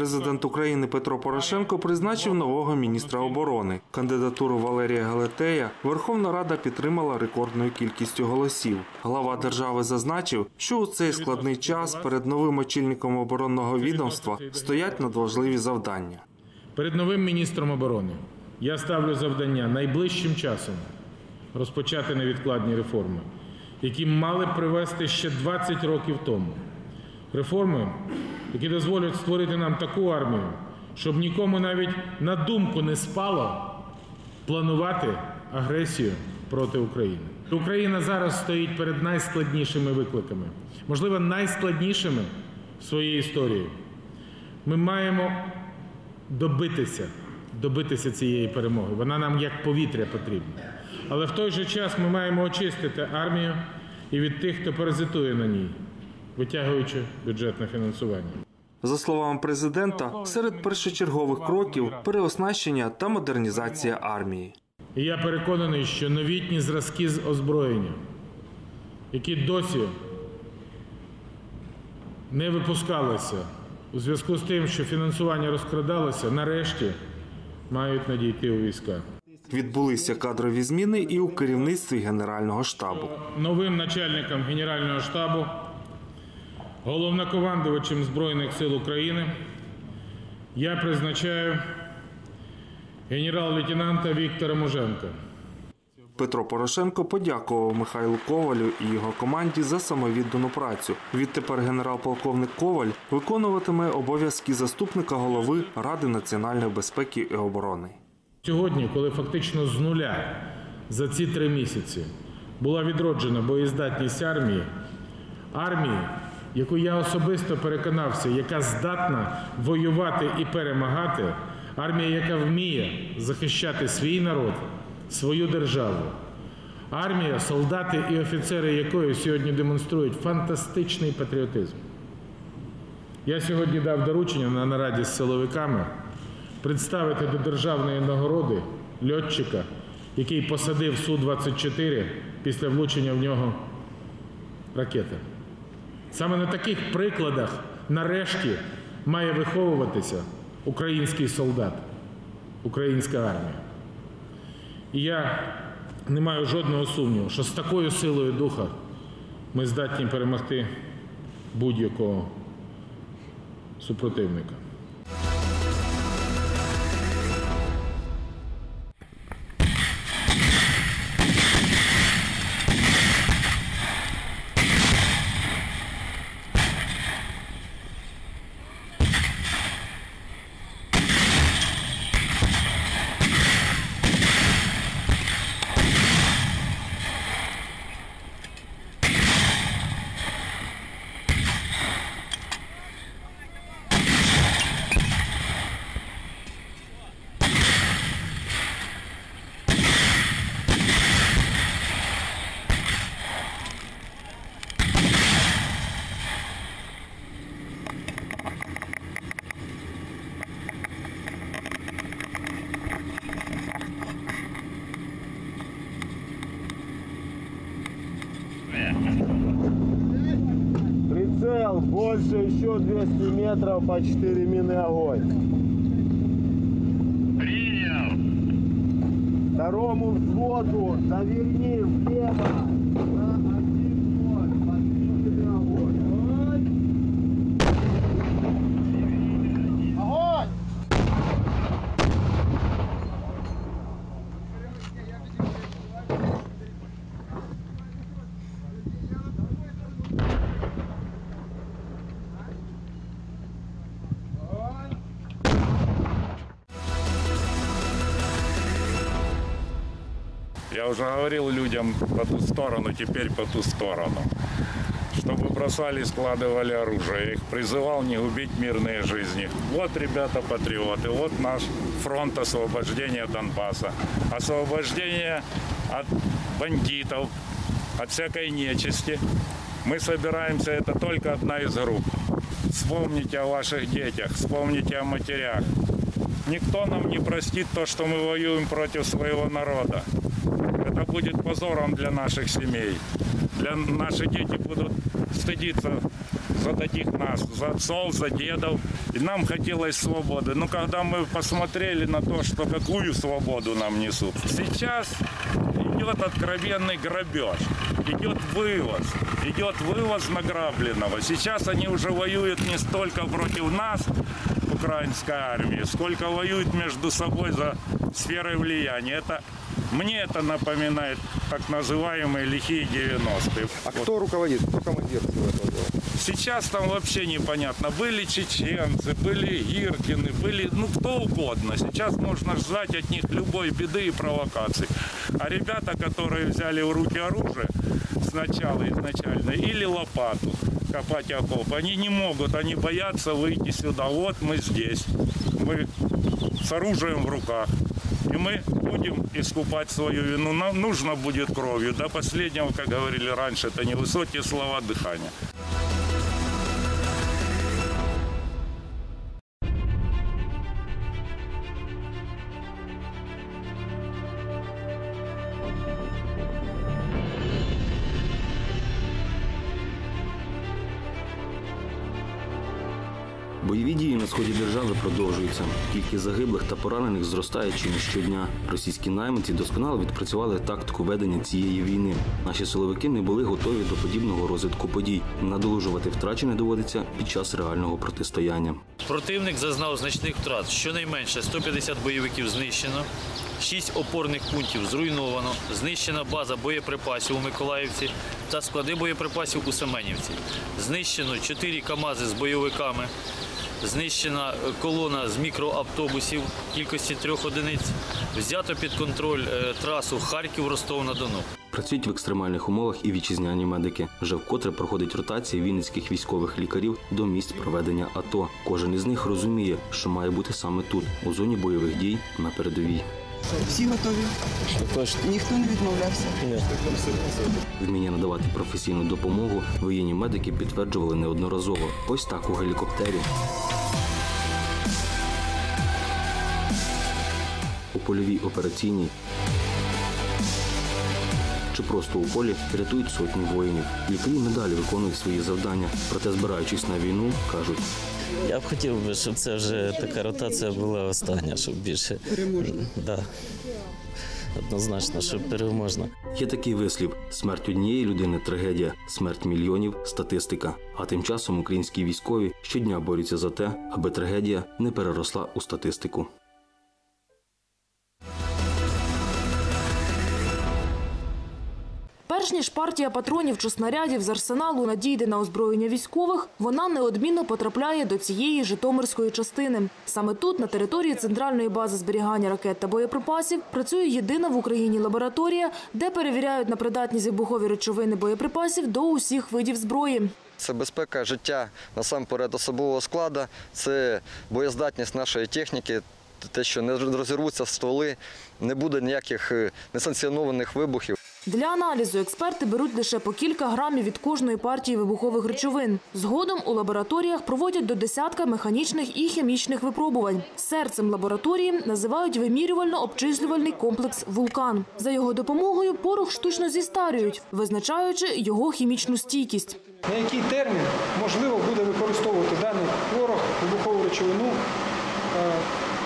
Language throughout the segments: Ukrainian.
Президент України Петро Порошенко призначив нового міністра оборони. Кандидатуру Валерія Галетея Верховна Рада підтримала рекордною кількістю голосів. Глава держави зазначив, що у цей складний час перед новим очільником оборонного відомства стоять надважливі завдання. Перед новим міністром оборони я ставлю завдання найближчим часом розпочати невідкладні реформи, які мали привести ще 20 років тому. Реформи, які дозволять створити нам таку армію, щоб нікому навіть на думку не спало планувати агресію проти України. Україна зараз стоїть перед найскладнішими викликами, можливо, найскладнішими в своїй історії. Ми маємо добитися, добитися цієї перемоги. Вона нам як повітря потрібна. Але в той же час ми маємо очистити армію і від тих, хто паразитує на ній, витягуючи бюджетне фінансування. За словами президента, серед першочергових кроків переоснащення та модернізація армії. І я переконаний, що новітні зразки з озброєння, які досі не випускалися у зв'язку з тим, що фінансування розкрадалося, нарешті мають надійти у війська. Відбулися кадрові зміни і у керівництві Генерального штабу. Новим начальником Генерального штабу, головнокомандувачем Збройних сил України я призначаю генерал-лейтенанта Віктора Муженка. Петро Порошенко подякував Михайлу Ковалю і його команді за самовіддану працю. Відтепер генерал-полковник Коваль виконуватиме обов'язки заступника голови Ради національної безпеки і оборони. Сьогодні, коли фактично з нуля за ці три місяці була відроджена боєздатність армії, армії, яку я особисто переконався, яка здатна воювати і перемагати, армія, яка вміє захищати свій народ, свою державу. Армія, солдати і офіцери якої сьогодні демонструють фантастичний патріотизм. Я сьогодні дав доручення на нараді з силовиками представити до державної нагороди льотчика, який посадив Су-24 після влучення в нього ракети. Саме на таких прикладах нарешті має виховуватися український солдат, українська армія. І я не маю жодного сумніву, що з такою силою духа ми здатні перемогти будь-якого супротивника. Еще 200 метров по 4 мины огонь. Принял. Второму взводу заверни влево Я уже говорил людям по ту сторону, теперь по ту сторону. Чтобы бросали, складывали оружие. Я их призывал не губить мирные жизни. Вот, ребята, патриоты, вот наш фронт освобождения Донбасса. Освобождение от бандитов, от всякой нечисти. Мы собираемся, это только одна из групп. Вспомните о ваших детях, вспомните о матерях. Никто нам не простит то, что мы воюем против своего народа. Это будет позором для наших семей. Для наши дети будут стыдиться за таких нас, за отцов, за дедов. И нам хотелось свободы. Но когда мы посмотрели на то, что какую свободу нам несут, сейчас идет откровенный грабеж, идет вывоз, идет вывоз награбленного. Сейчас они уже воюют не столько против нас, украинской армии, сколько воюют между собой за сферой влияния. Это мне это напоминает так называемые лихие 90-е. А кто руководит, кто командир всего этого дела? Сейчас там вообще непонятно. Были чеченцы, были Иркины, были ну кто угодно. Сейчас можно ждать от них любой беды и провокаций. А ребята, которые взяли в руки оружие сначала изначально, или лопату копать окоп, они не могут, они боятся выйти сюда. Вот мы здесь, мы с оружием в руках. И мы будем искупать свою вину. Нам нужно будет кровью. До последнего, как говорили раньше, это не высокие слова дыхания. Бойові дії на сході держави продовжуються. Кількість загиблих та поранених зростає чи не щодня. Російські найманці досконало відпрацювали тактику ведення цієї війни. Наші силовики не були готові до подібного розвитку подій. Надолужувати втрачене доводиться під час реального протистояння. Противник зазнав значних втрат. Щонайменше 150 бойовиків знищено, 6 опорних пунктів зруйновано, знищена база боєприпасів у Миколаївці та склади боєприпасів у Семенівці. Знищено 4 КАМАЗи з бойовиками. Знищена колона з мікроавтобусів кількості трьох одиниць. Взято під контроль е, трасу Харків-Ростов-на-Дону. Працюють в екстремальних умовах і вітчизняні медики. Вже вкотре проходить ротація вінницьких військових лікарів до місць проведення АТО. Кожен із них розуміє, що має бути саме тут, у зоні бойових дій на передовій. Всі готові? Точно. Ніхто не відмовлявся. Вміння надавати професійну допомогу воєнні медики підтверджували неодноразово. Ось так у гелікоптері. Польовій операційній чи просто у полі рятують сотні воїнів. Лікарі надалі виконують свої завдання, проте збираючись на війну, кажуть, Я б хотів би, щоб це вже така ротація була остання, щоб більше. Переможна. Да. Однозначно, щоб переможна. Є такий вислів: смерть однієї людини трагедія, смерть мільйонів статистика. А тим часом українські військові щодня борються за те, аби трагедія не переросла у статистику. Перш ніж партія патронів чи снарядів з арсеналу надійде на озброєння військових, вона неодмінно потрапляє до цієї Житомирської частини. Саме тут, на території центральної бази зберігання ракет та боєприпасів, працює єдина в Україні лабораторія, де перевіряють на придатність вибухові речовини боєприпасів до усіх видів зброї. Це безпека життя насамперед особового складу, це боєздатність нашої техніки, те, що не розірвуться стволи, не буде ніяких е, несанкціонованих вибухів. Для аналізу експерти беруть лише по кілька грамів від кожної партії вибухових речовин. Згодом у лабораторіях проводять до десятка механічних і хімічних випробувань. Серцем лабораторії називають вимірювально-обчислювальний комплекс «Вулкан». За його допомогою порох штучно зістарюють, визначаючи його хімічну стійкість. На який термін можливо буде використовувати даний порох, вибухову речовину? Е,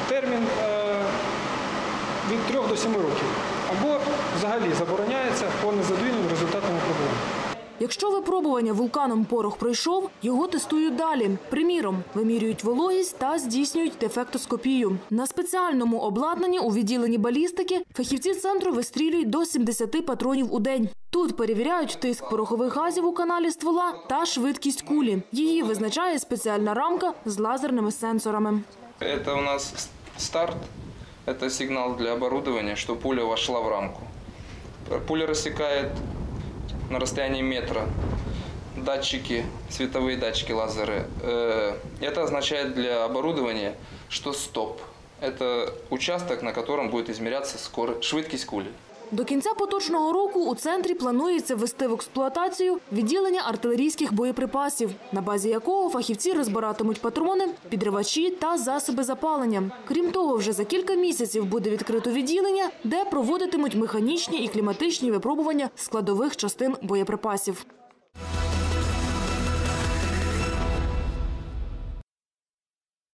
Термін е, від 3 до 7 років. Або взагалі забороняється по незадовільним результатам випробування. Якщо випробування вулканом порох пройшов, його тестують далі. Приміром, вимірюють вологість та здійснюють дефектоскопію. На спеціальному обладнанні у відділенні балістики фахівці центру вистрілюють до 70 патронів у день. Тут перевіряють тиск порохових газів у каналі ствола та швидкість кулі. Її визначає спеціальна рамка з лазерними сенсорами. Это у нас старт, это сигнал для оборудования, что пуля вошла в рамку. Пуля рассекает на расстоянии метра датчики, световые датчики, лазеры. Э, Это означает для оборудования, что стоп. Это участок, на котором будет измеряться скорость, швидкість кулі. До кінця поточного року у центрі планується ввести в експлуатацію відділення артилерійських боєприпасів, на базі якого фахівці розбиратимуть патрони, підривачі та засоби запалення. Крім того, вже за кілька місяців буде відкрито відділення, де проводитимуть механічні і кліматичні випробування складових частин боєприпасів.